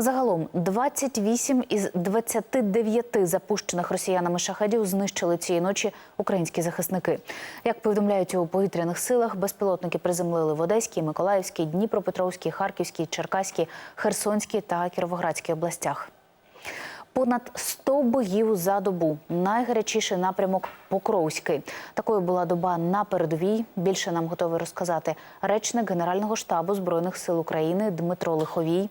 Загалом 28 із 29 запущених росіянами шахедів знищили цієї ночі українські захисники. Як повідомляють у повітряних силах, безпілотники приземлили в Одеській, Миколаївській, Дніпропетровській, Харківській, Черкаській, Херсонській та Кіровоградській областях. Понад 100 боїв за добу. Найгарячіший напрямок Покровський. Такою була доба на передовій. Більше нам готовий розказати речник Генерального штабу збройних сил України Дмитро Лиховій.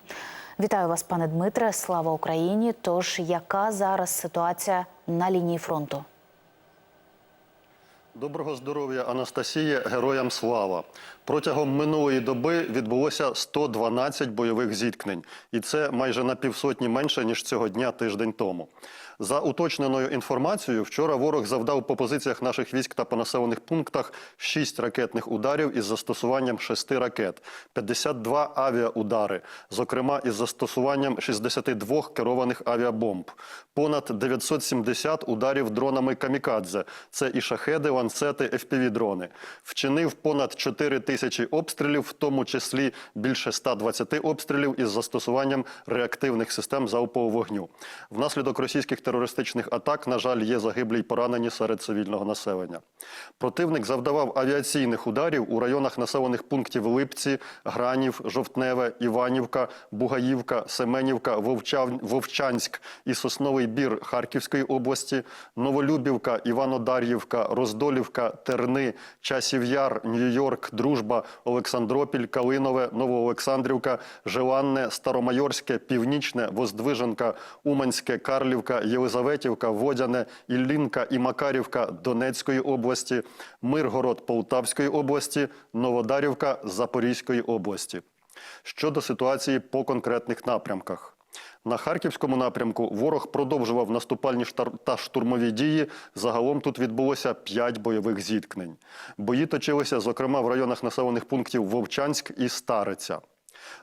Вітаю вас, пане Дмитре. Слава Україні! Тож яка зараз ситуація на лінії фронту? Доброго здоров'я, Анастасія, героям слава. Протягом минулої доби відбулося 112 бойових зіткнень, і це майже на півсотні менше ніж цього дня тиждень тому. За уточненою інформацією, вчора ворог завдав по позиціях наших військ та по населених пунктах 6 ракетних ударів із застосуванням 6 ракет, 52 авіаудари, зокрема із застосуванням 62 керованих авіабомб, понад 970 ударів дронами камікадзе. Це і шахеди, ланцети, FPV-дрони. Вчинив понад 4 тисячі обстрілів, в тому числі більше 120 обстрілів із застосуванням реактивних систем залпового вогню. Внаслідок російських терористичних атак, на жаль, є загиблі й поранені серед цивільного населення. Противник завдавав авіаційних ударів у районах населених пунктів Липці, Гранів, Жовтневе, Іванівка, Бугаївка, Семенівка, Вовчав... Вовчанськ і Сосновий Бір Харківської області, Новолюбівка, Іванодар'ївка, Роздолівка, Терни, Часів Яр, Нью-Йорк, Дружба, Олександропіль, Калинове, Новоолександрівка, Желанне, Старомайорське, Північне, Воздвиженка, Уманське, Карлівка, Єлизаветівка, Водяне, Іллінка і Макарівка Донецької області, Миргород Полтавської області, Новодарівка Запорізької області. Щодо ситуації по конкретних напрямках. На Харківському напрямку ворог продовжував наступальні та штурмові дії. Загалом тут відбулося 5 бойових зіткнень. Бої точилися, зокрема, в районах населених пунктів Вовчанськ і Стариця.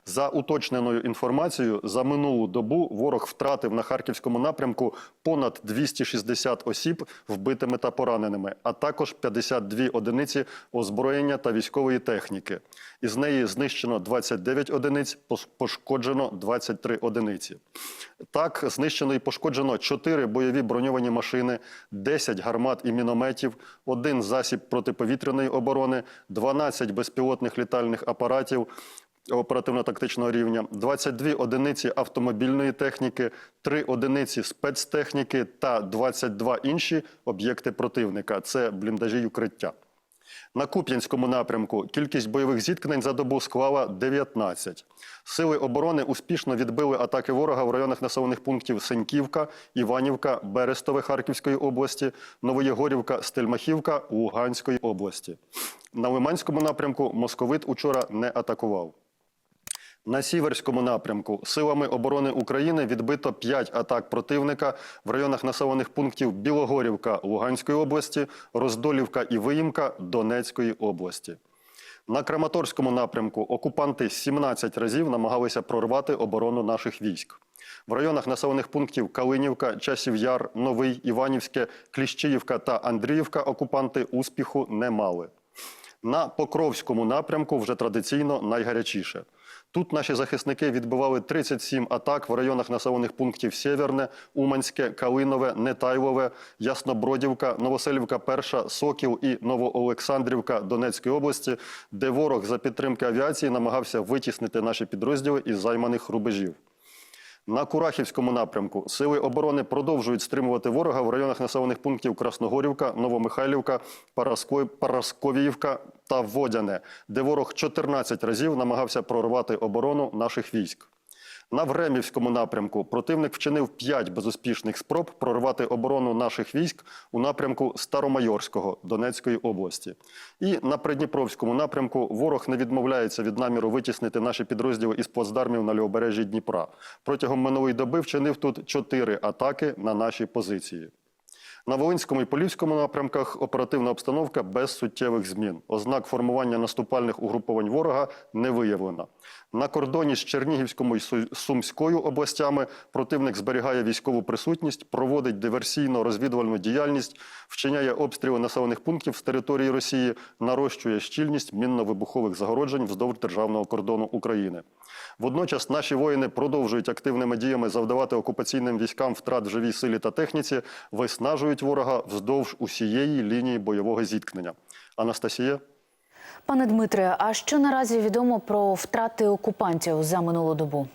За уточненою інформацією, за минулу добу ворог втратив на харківському напрямку понад 260 осіб вбитими та пораненими, а також 52 одиниці озброєння та військової техніки. Із неї знищено 29 одиниць, пошкоджено 23 одиниці. Так, знищено і пошкоджено 4 бойові броньовані машини, 10 гармат і мінометів, один засіб протиповітряної оборони, 12 безпілотних літальних апаратів, оперативно-тактичного рівня, 22 одиниці автомобільної техніки, 3 одиниці спецтехніки та 22 інші об'єкти противника. Це бліндажі й укриття. На Куп'янському напрямку кількість бойових зіткнень за добу склала 19. Сили оборони успішно відбили атаки ворога в районах населених пунктів Сеньківка, Іванівка, Берестове Харківської області, Новоєгорівка, Стельмахівка Луганської області. На Лиманському напрямку московит учора не атакував. На сіверському напрямку силами оборони України відбито 5 атак противника в районах населених пунктів Білогорівка Луганської області, Роздолівка і Виїмка Донецької області. На Краматорському напрямку окупанти 17 разів намагалися прорвати оборону наших військ. В районах населених пунктів Калинівка, Часів Яр, Новий, Іванівське, Кліщіївка та Андріївка окупанти успіху не мали. На Покровському напрямку вже традиційно найгарячіше. Тут наші захисники відбивали 37 атак в районах населених пунктів Сєверне, Уманське, Калинове, Нетайлове, Яснобродівка, Новоселівка, Перша, Сокіл і Новоолександрівка Донецької області, де ворог за підтримки авіації намагався витіснити наші підрозділи із займаних рубежів. На Курахівському напрямку сили оборони продовжують стримувати ворога в районах населених пунктів Красногорівка, Новомихайлівка, Параско- Парасковіївка та Водяне, де ворог 14 разів намагався прорвати оборону наших військ. На Времівському напрямку противник вчинив 5 безуспішних спроб прорвати оборону наших військ у напрямку Старомайорського Донецької області. І на Придніпровському напрямку ворог не відмовляється від наміру витіснити наші підрозділи із плацдармів на лівобережжі Дніпра. Протягом минулої доби вчинив тут 4 атаки на наші позиції. На Волинському і Полівському напрямках оперативна обстановка без суттєвих змін. Ознак формування наступальних угруповань ворога не виявлено. На кордоні з Чернігівською і Сумською областями противник зберігає військову присутність, проводить диверсійно-розвідувальну діяльність, вчиняє обстріли населених пунктів з території Росії, нарощує щільність мінно-вибухових загороджень вздовж державного кордону України. Водночас наші воїни продовжують активними діями завдавати окупаційним військам втрат в живій силі та техніці, виснажують ворога вздовж усієї лінії бойового зіткнення. Анастасія. Пане Дмитре, а що наразі відомо про втрати окупантів за минулу добу?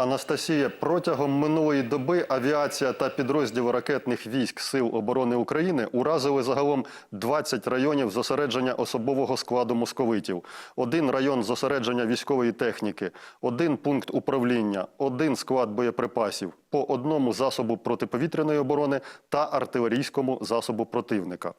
Анастасія, протягом минулої доби авіація та підрозділи ракетних військ Сил оборони України уразили загалом 20 районів зосередження особового складу московитів, один район зосередження військової техніки, один пункт управління, один склад боєприпасів, по одному засобу протиповітряної оборони та артилерійському засобу противника.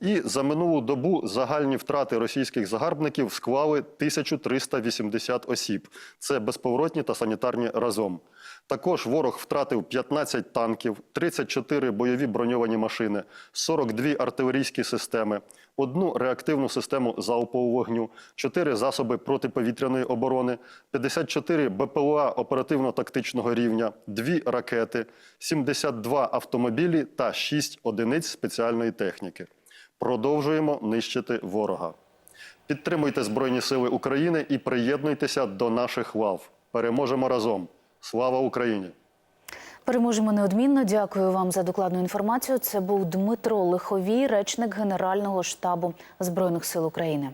І за минулу добу загальні втрати російських загарбників склали 1380 осіб. Це безповоротні та санітарні разом. Також ворог втратив 15 танків, 34 бойові броньовані машини, 42 артилерійські системи, одну реактивну систему залпового вогню, 4 засоби протиповітряної оборони, 54 БПЛА оперативно-тактичного рівня, 2 ракети, 72 автомобілі та 6 одиниць спеціальної техніки. Продовжуємо нищити ворога. Підтримуйте Збройні Сили України і приєднуйтеся до наших лав. Переможемо разом. Слава Україні! Переможемо неодмінно. Дякую вам за докладну інформацію. Це був Дмитро Лиховій, речник Генерального штабу Збройних сил України.